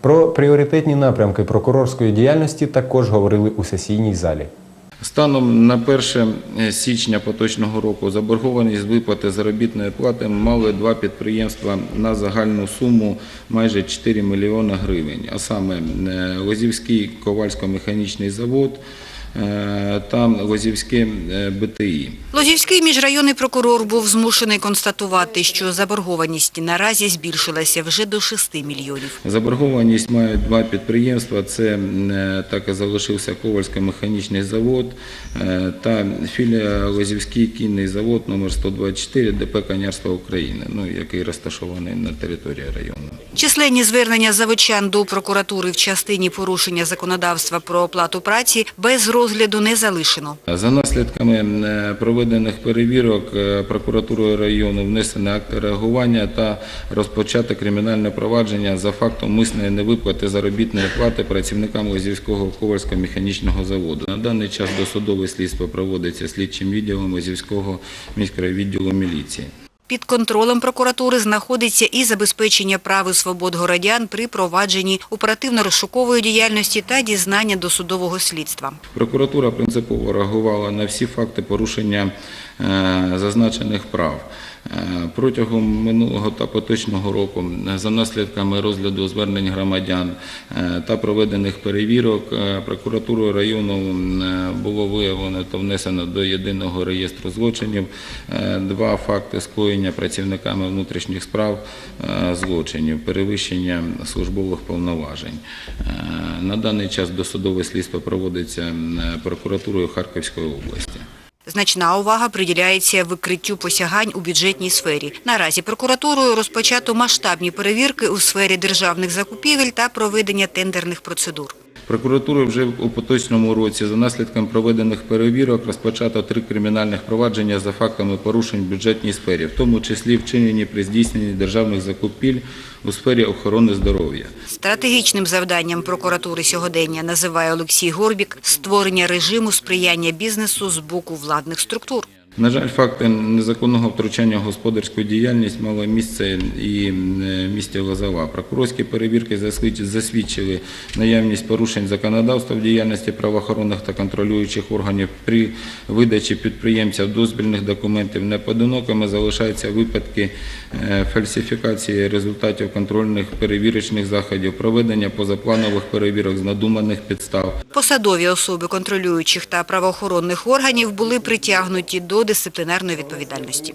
Про пріоритетні напрямки прокурорської діяльності також говорили у сесійній залі. Станом на 1 січня поточного року заборгованість виплати заробітної плати мали два підприємства на загальну суму майже 4 мільйони гривень, а саме е, Лозівський ковальсько-механічний завод е, та Лозівське е, БТІ. Лозівський міжрайонний прокурор був змушений констатувати, що заборгованість наразі збільшилася вже до 6 мільйонів. Заборгованість мають два підприємства. Це е, так і залишився Ковальсько-механічний завод е, та філія Лозівський кінний завод номер 124 ДП Конярства України, ну, який розташований на території району. Численні звернення заводчан до прокуратури в частині порушення законодавства про оплату праці без розгляду не залишено. За наслідками е, проведених перевірок е, прокуратурою району внесені акти реагування та розпочато кримінальне провадження за фактом мисної невиплати заробітної плати працівникам Лозівського ковальсько-механічного заводу. На даний час досудове слідство проводиться слідчим відділом Лозівського міського відділу міліції. Під контролем прокуратури знаходиться і забезпечення прав і свобод городян при провадженні оперативно-розшукової діяльності та дізнання досудового слідства. Прокуратура принципово реагувала на всі факти порушення е, зазначених прав. Е, Протягом минулого та поточного року е, за наслідками розгляду звернень громадян та проведених перевірок прокуратурою району було виявлено та внесено до єдиного реєстру злочинів два факти скоєння працівниками внутрішніх справ е, злочинів, перевищення службових повноважень. Е, На даний час досудове слідство проводиться прокуратурою Харківської області. Значна увага приділяється викриттю посягань у бюджетній сфері. Наразі прокуратурою розпочато масштабні перевірки у сфері державних закупівель та проведення тендерних процедур. Прокуратурою вже у поточному році за наслідком проведених перевірок розпочато три кримінальних провадження за фактами порушень в бюджетній сфері, в тому числі вчинені при здійсненні державних закупівель у сфері охорони здоров'я. Стратегічним завданням прокуратури сьогодення називає Олексій Горбік створення режиму сприяння бізнесу з боку владних структур. На жаль, факти незаконного втручання в господарську діяльність мало місце і місті Лозова. Прокурорські перевірки засвідчили наявність порушень законодавства в діяльності правоохоронних та контролюючих органів при видачі підприємців дозвільних документів. Неподинокими залишаються випадки е, фальсифікації результатів контрольних перевірочних заходів, проведення позапланових перевірок з надуманих підстав. Посадові особи контролюючих та правоохоронних органів були притягнуті до дисциплінарної відповідальності.